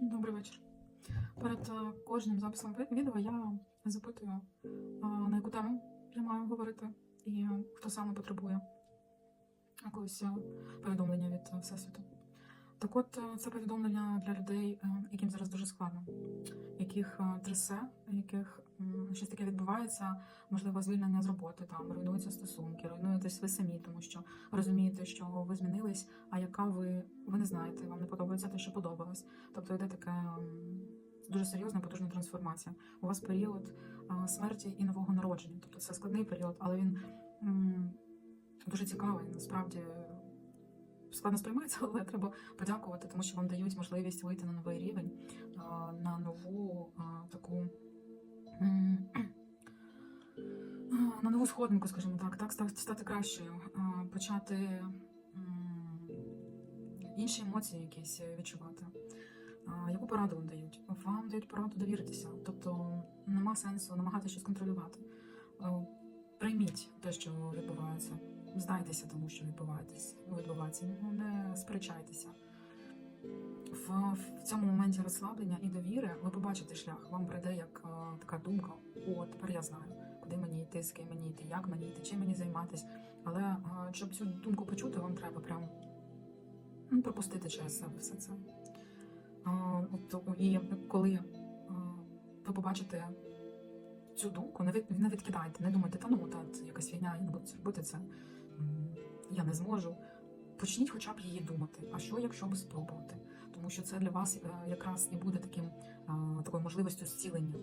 Добрий вечір. Перед е, кожним записом відео я запитую, на яку тему я маю говорити, і хто саме потребує якогось е, повідомлення від е, Всесвіту. Так от, е, це повідомлення для людей, яким зараз дуже складно, яких е, трясе, яких щось таке відбувається, можливо, звільнення з роботи, там руйнуються стосунки, руйнуєтесь ви самі, тому що розумієте, що ви змінились, а яка ви, ви не знаєте, вам не подобається те, що подобалось. Тобто йде така м, дуже серйозна, потужна трансформація. У вас період смерті і нового народження. Тобто це складний період, але він дуже цікавий. Насправді складно сприймається, але треба подякувати, тому що вам дають можливість вийти на новий рівень, на нову таку. На нову сходинку, скажімо так, так стати, кращою, почати інші емоції якісь відчувати. Яку пораду вам дають? Вам дають пораду довіритися, тобто нема сенсу намагатися щось контролювати. Прийміть те, що відбувається, здайтеся тому, що відбувається. Ну, не сперечайтеся. В, в цьому моменті розслаблення і довіри ви побачите шлях. Вам прийде як е, така думка: о, тепер я знаю, куди мені йти, з ким мені йти, як мені йти, чим мені займатися. Але е, щоб цю думку почути, вам треба прям ну, пропустити через себе все це. А, от, і коли а, ви побачите цю думку, не, від, не відкидайте, не думайте, та ну та якась війна, я не буду робити це. Я не зможу. Почніть хоча б її думати. А що, якщо б спробувати? Тому що це для вас е, якраз і буде таким такою можливістю зцілення.